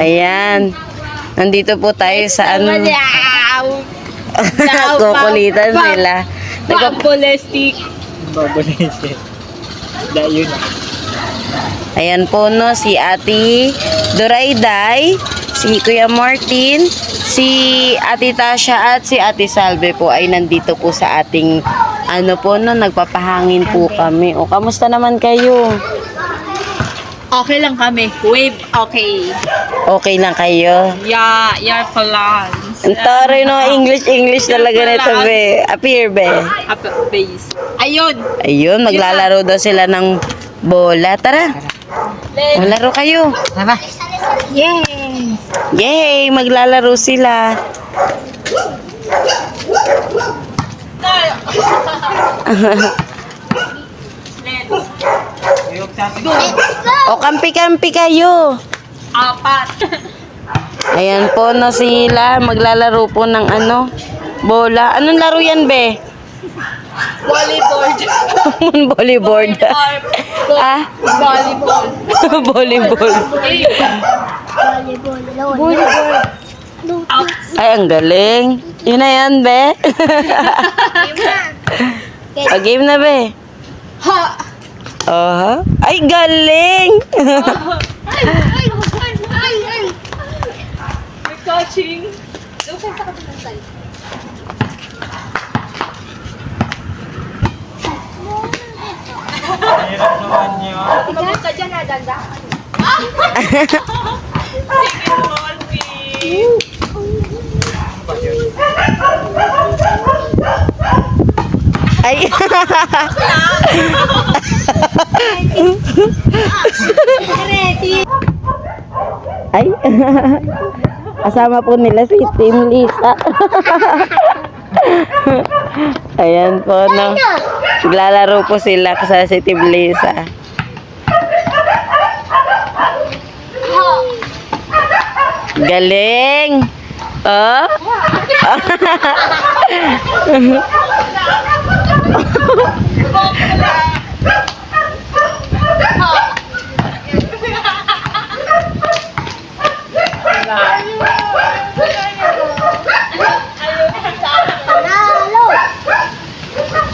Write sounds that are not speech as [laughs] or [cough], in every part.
Ayan. Nandito po tayo sa ano. [laughs] Kukulitan sila. Populistic. Babonisip. Da yun. Ayan po no, si Ate Dorayday, si Kuya Martin, si Ate Tasha at si Ate Salve po ay nandito po sa ating ano po no, nagpapahangin po kami. O, kamusta naman kayo? Okay lang kami. Wave, okay. Okay lang kayo? Yeah, your plans. Ang taro no, English, English talaga nito be. Appear be. Up base. Ayun. Ayun, maglalaro daw sila ng bola. Tara, maglaro kayo. Tama. Yay! Yay, maglalaro sila. [laughs] [laughs] O, kampi-kampi kayo. Apat. Ayan po na sila. Maglalaro po ng ano, bola. Anong laro yan, be? Volleyball. [laughs] Volleyball. ah, Volleyball. volleyball. Out. Ay, ang galing. Yun na yan, be. o, game na, be. Ha! Aha. Ay, galing. We're catching. Doon sa sa kabilang side. Hirap naman niyo. Kumabot ka dyan, dandahan. Sige, Molly. Ay. [laughs] Ay. Kasama po nila si Team Lisa. Ayan po, no. Naglalaro po sila sa si Team Lisa. Galing! Oh? [laughs]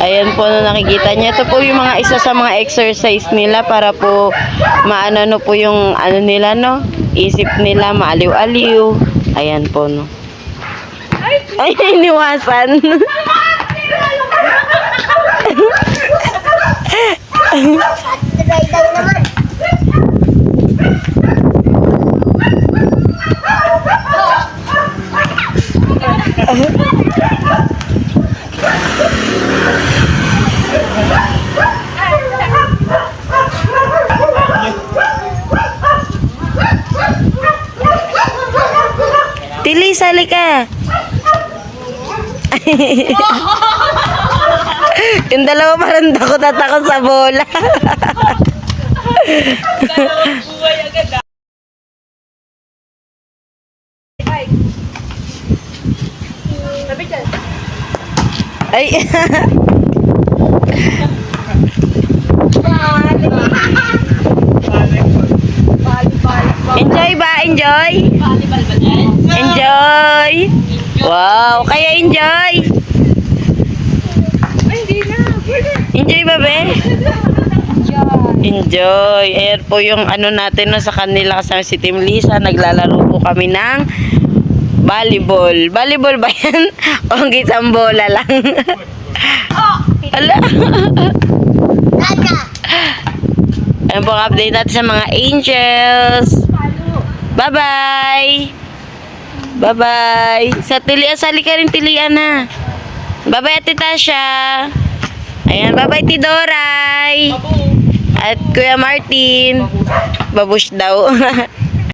Ayan po na nakikita niya. Ito po yung mga isa sa mga exercise nila para po maano no po yung ano nila no. Isip nila maaliw-aliw. Ayan po no. Ay, [laughs] iniwasan. Tili, sali ka. [laughs] yung dalawa parang takot at takot sa bola. Dalawang buhay agad, ah. Ay. Enjoy ba? Enjoy? Volleyball ba. Wow, kaya enjoy. Enjoy ba, be? Enjoy. Ayan po yung ano natin no, sa kanila kasama si Team Lisa. Naglalaro po kami ng volleyball. Volleyball ba yan? [laughs] o ang isang bola lang? Ala. Ayan po update natin sa mga angels. Bye-bye. Bye-bye. Sa tilian, sali ka rin tilian na. Bye-bye, Ate Tasha. Ayan, bye-bye, Tidoray. At Kuya Martin. Babush daw. [laughs]